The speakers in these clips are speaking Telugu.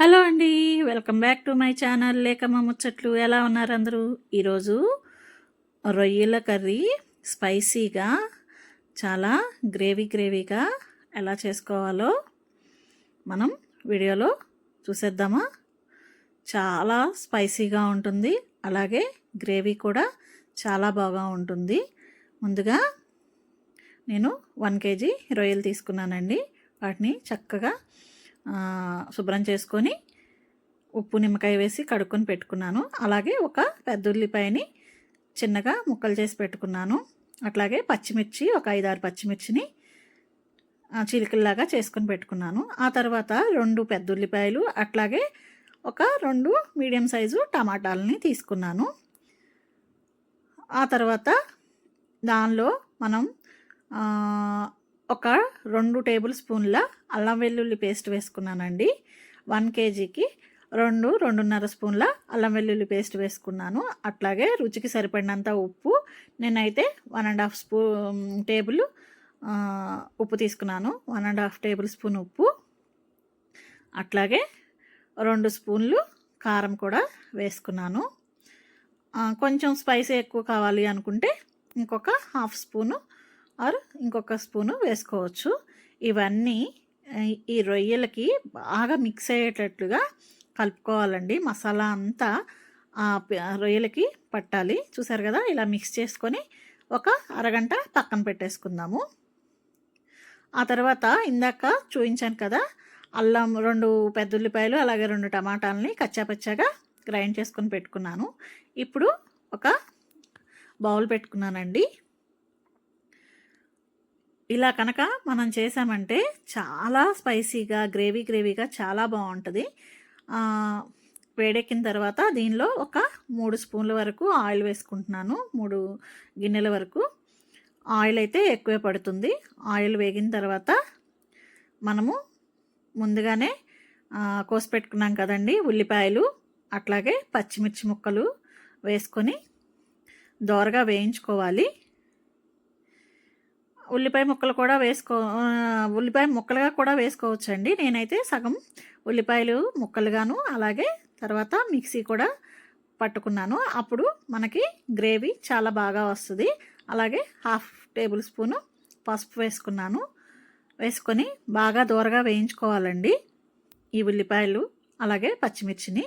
హలో అండి welcome back to my channel లేకమ్మ ముచ్చట్లు. ఎలా ఉన్నారు అందరూ? ఈరోజు రొయ్యల కర్రీ స్పైసీగా చాలా గ్రేవీ గ్రేవీగా ఎలా చేసుకోవాలో మనం వీడియోలో చూసేద్దామా? చాలా స్పైసీగా ఉంటుంది అలాగే గ్రేవీ కూడా చాలా బాగా ఉంటుంది. ముందుగా నేను వన్ కేజీ రొయ్యలు తీసుకున్నానండి వాటిని చక్కగా శుభ్రం చేసుకొని ఉప్పు నిమ్మకాయ వేసి కడుక్కొని పెట్టుకున్నాను. అలాగే ఒక పెద్ద ఉల్లిపాయని చిన్నగా ముక్కలు చేసి పెట్టుకున్నాను. అట్లాగే పచ్చిమిర్చి ఒక ఐదారు పచ్చిమిర్చిని చిలికల్లాగా చేసుకొని పెట్టుకున్నాను. ఆ తర్వాత రెండు పెద్ద ఉల్లిపాయలు అట్లాగే ఒక రెండు మీడియం సైజు టమాటాలని తీసుకున్నాను. ఆ తర్వాత దానిలో మనం ఒక రెండు టేబుల్ స్పూన్ల అల్లం వెల్లుల్లి పేస్ట్ వేసుకున్నానండి. వన్ కేజీకి రెండు రెండున్నర స్పూన్ల అల్లం వెల్లుల్లి పేస్ట్ వేసుకున్నాను. అట్లాగే రుచికి సరిపడినంత ఉప్పు నేనైతే one and half spoon table ఉప్పు తీసుకున్నాను. One and half table spoon ఉప్పు. అట్లాగే రెండు స్పూన్లు కారం కూడా వేసుకున్నాను. కొంచెం స్పైసీ ఎక్కువ కావాలి అనుకుంటే ఇంకొక హాఫ్ స్పూను ఆర్ ఇంకొక స్పూను వేసుకోవచ్చు. ఇవన్నీ ఈ రొయ్యలకి బాగా మిక్స్ అయ్యేటట్లుగా కలుపుకోవాలండి. మసాలా అంతా ఆ రొయ్యలకి పట్టాలి. చూసారు కదా ఇలా మిక్స్ చేసుకొని ఒక అరగంట పక్కన పెట్టేసుకుందాము. ఆ తర్వాత ఇందాక చూపించాను కదా అల్లం రెండు పెద్ద ఉల్లిపాయలు అలాగే రెండు టమాటాలని కచ్చాపచ్చాగా గ్రైండ్ చేసుకొని పెట్టుకున్నాను. ఇప్పుడు ఒక బౌల్ పెట్టుకున్నానండి. ఇలా కనుక మనం చేసామంటే చాలా స్పైసీగా గ్రేవీ గ్రేవీగా చాలా బాగుంటుంది. వేడెక్కిన తర్వాత దీనిలో ఒక మూడు స్పూన్ల వరకు ఆయిల్ వేసుకుంటున్నాను. మూడు గిన్నెల వరకు. ఆయిల్ అయితే ఎక్కువే పడుతుంది. ఆయిల్ వేగిన తర్వాత మనము ముందుగానే కోసి పెట్టుకున్నాం కదండి ఉల్లిపాయలు. అట్లాగే పచ్చిమిర్చి ముక్కలు వేసుకొని దోరగా వేయించుకోవాలి. ఉల్లిపాయ ముక్కలు కూడా వేసుకో ఉల్లిపాయ ముక్కలుగా కూడా వేసుకోవచ్చండి. నేనైతే సగం ఉల్లిపాయలు ముక్కలుగాను అలాగే తర్వాత మిక్సీ కూడా పట్టుకున్నాను. అప్పుడు మనకి గ్రేవీ చాలా బాగా వస్తుంది. అలాగే హాఫ్ టేబుల్ స్పూను పసుపు వేసుకున్నాను. వేసుకొని బాగా దూరగా వేయించుకోవాలండి. ఈ ఉల్లిపాయలు అలాగే పచ్చిమిర్చిని.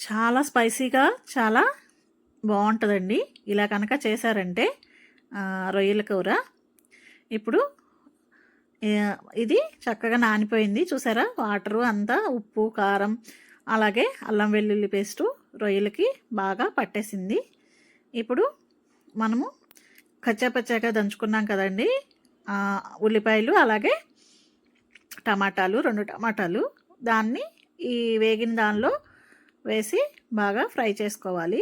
చాలా స్పైసీగా చాలా బాగుంటుందండి. ఇలా కనుక చేశారంటే రొయ్యల కూర. ఇప్పుడు ఇది చక్కగా నానిపోయింది. చూసారా? వాటరు అంతా ఉప్పు కారం అలాగే అల్లం వెల్లుల్లి పేస్టు రొయ్యలకి బాగా పట్టేసింది. ఇప్పుడు మనము కచ్చాపచ్చాగా దంచుకున్నాం కదండి. ఉల్లిపాయలు అలాగే టమాటాలు రెండు టమాటాలు. దాన్ని ఈ వేగిన దానిలో వేసి బాగా ఫ్రై చేసుకోవాలి.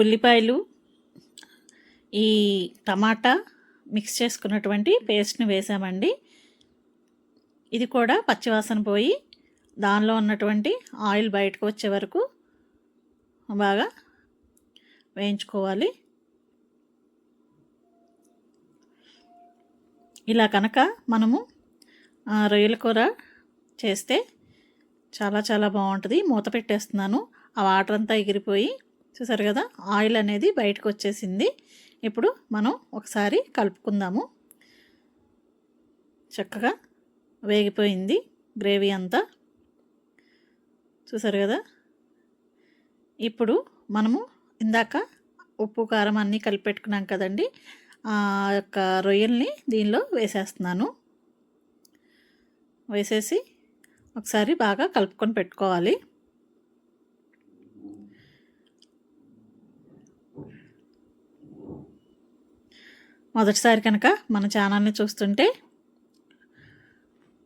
ఉల్లిపాయలు ఈ టమాటా మిక్స్ చేసుకున్నటువంటి పేస్ట్ని వేసామండి. ఇది కూడా పచ్చివాసన పోయి దానిలో ఉన్నటువంటి ఆయిల్ బయటకు వచ్చే వరకు బాగా వేయించుకోవాలి. ఇలా కనుక మనము రొయ్యల కూర చేస్తే చాలా చాలా బాగుంటుంది. మూత పెట్టేస్తున్నాను. ఆ వాటర్ అంతా ఎగిరిపోయి చూసారు కదా? ఆయిల్ అనేది బయటకు వచ్చేసింది. ఇప్పుడు మనం ఒకసారి కలుపుకుందాము. చక్కగా వేగిపోయింది గ్రేవీ అంతా. చూసారు కదా? ఇప్పుడు మనము ఇందాక ఉప్పు కారం అన్నీ కలిపి పెట్టుకున్నాం కదండి. ఆ యొక్క రొయ్యల్ని దీనిలో వేసేస్తున్నాను. వేసేసి ఒకసారి బాగా కలుపుకొని పెట్టుకోవాలి. మొదటిసారి కనుక మన ఛానల్ని చూస్తుంటే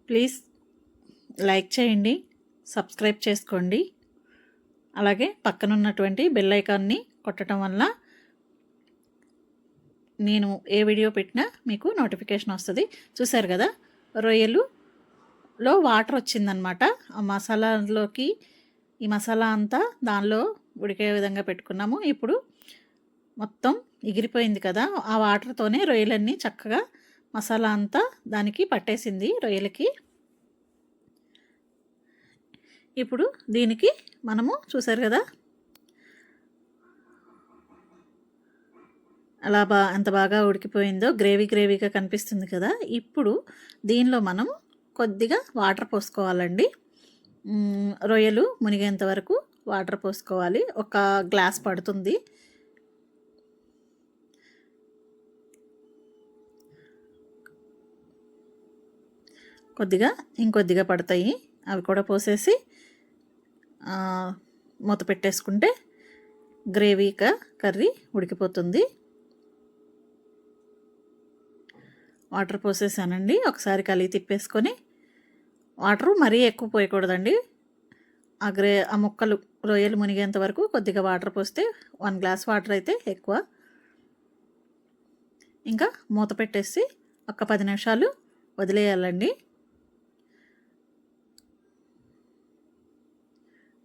ప్లీజ్ లైక్ చేయండి సబ్స్క్రైబ్ చేసుకోండి. అలాగే పక్కన ఉన్నటువంటి బెల్ ఐకాన్ని కొట్టడం వల్ల నేను ఏ వీడియో పెట్టినా మీకు నోటిఫికేషన్ వస్తుంది. చూశారు కదా? రొయ్యలు లో వాటర్ వచ్చిందనమాట ఆ మసాలాలోకి ఈ మసాలా అంతా దానిలో ఉడికే విధంగా పెట్టుకున్నాము. ఇప్పుడు మొత్తం ఎగిరిపోయింది కదా ఆ వాటర్తోనే రొయ్యలన్నీ చక్కగా మసాలా అంతా దానికి పట్టేసింది రొయ్యలకి. ఇప్పుడు దీనికి మనము చూసారు కదా అలా బా ఎంత బాగా ఉడికిపోయిందో గ్రేవీ గ్రేవీగా కనిపిస్తుంది కదా. ఇప్పుడు దీనిలో మనం కొద్దిగా వాటర్ పోసుకోవాలండి. రొయ్యలు మునిగేంత వరకు వాటర్ పోసుకోవాలి. ఒక గ్లాస్ పడుతుంది. కొద్దిగా ఇంకొద్దిగా పడతాయి. అవి కూడా పోసేసి మూత పెట్టేసుకుంటే గ్రేవీగా కర్రీ ఉడికిపోతుంది. వాటర్ పోసేసానండి. ఒకసారి కలిగి తిప్పేసుకొని వాటర్ మరీ ఎక్కువ పోయకూడదండి. ఆ గ్రే ఆ ముక్కలు రొయ్యలు మునిగేంత వరకు కొద్దిగా వాటర్ పోస్తే వన్ గ్లాస్ వాటర్ అయితే ఎక్కువ. ఇంకా మూత పెట్టేసి ఒక పది నిమిషాలు వదిలేయాలండి.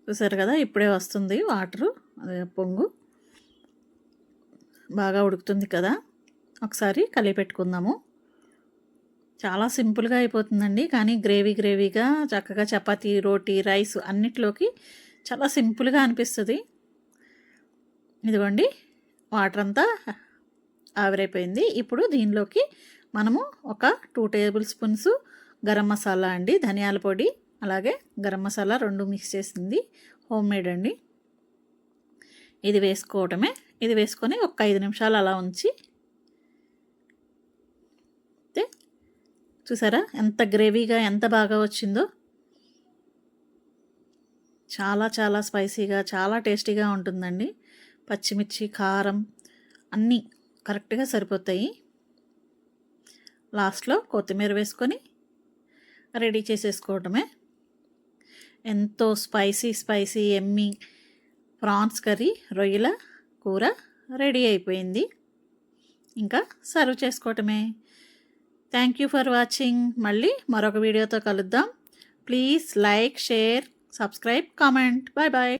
చూసారు కదా ఇప్పుడే వస్తుంది వాటరు అదే పొంగు. బాగా ఉడుకుతుంది కదా ఒకసారి కలిపి పెట్టుకుందాము. చాలా సింపుల్గా అయిపోతుందండి కానీ గ్రేవీ గ్రేవీగా చక్కగా చపాతీ రోటీ రైస్ అన్నిట్లోకి చాలా సింపుల్గా అనిపిస్తుంది. ఇదిగోండి వాటర్ అంతా ఆవిరైపోయింది. ఇప్పుడు దీనిలోకి మనము ఒక two table spoons garam masala అండి ధనియాల పొడి అలాగే గరం మసాలా రెండు మిక్స్ చేసింది. హోమ్ మేడ్ అండి. ఇది వేసుకోవటమే. ఇది వేసుకొని ఒక ఐదు నిమిషాలు అలా ఉంచి చూసారా ఎంత గ్రేవీగా ఎంత బాగా వచ్చిందో. చాలా చాలా స్పైసీగా చాలా టేస్టీగా ఉంటుందండి. పచ్చిమిర్చి కారం అన్నీ కరెక్ట్గా సరిపోతాయి. లాస్ట్లో కొత్తిమీర వేసుకొని రెడీ చేసేసుకోవటమే. ఎంతో స్పైసీ స్పైసీ ఎమ్మి ప్రాన్స్ కర్రీ రొయ్యల కూర రెడీ అయిపోయింది. ఇంకా సర్వ్ చేసుకోవటమే. థ్యాంక్ యూ ఫర్ వాచింగ్ మళ్ళీ మరొక వీడియోతో కలుద్దాం. Please like share subscribe comment bye bye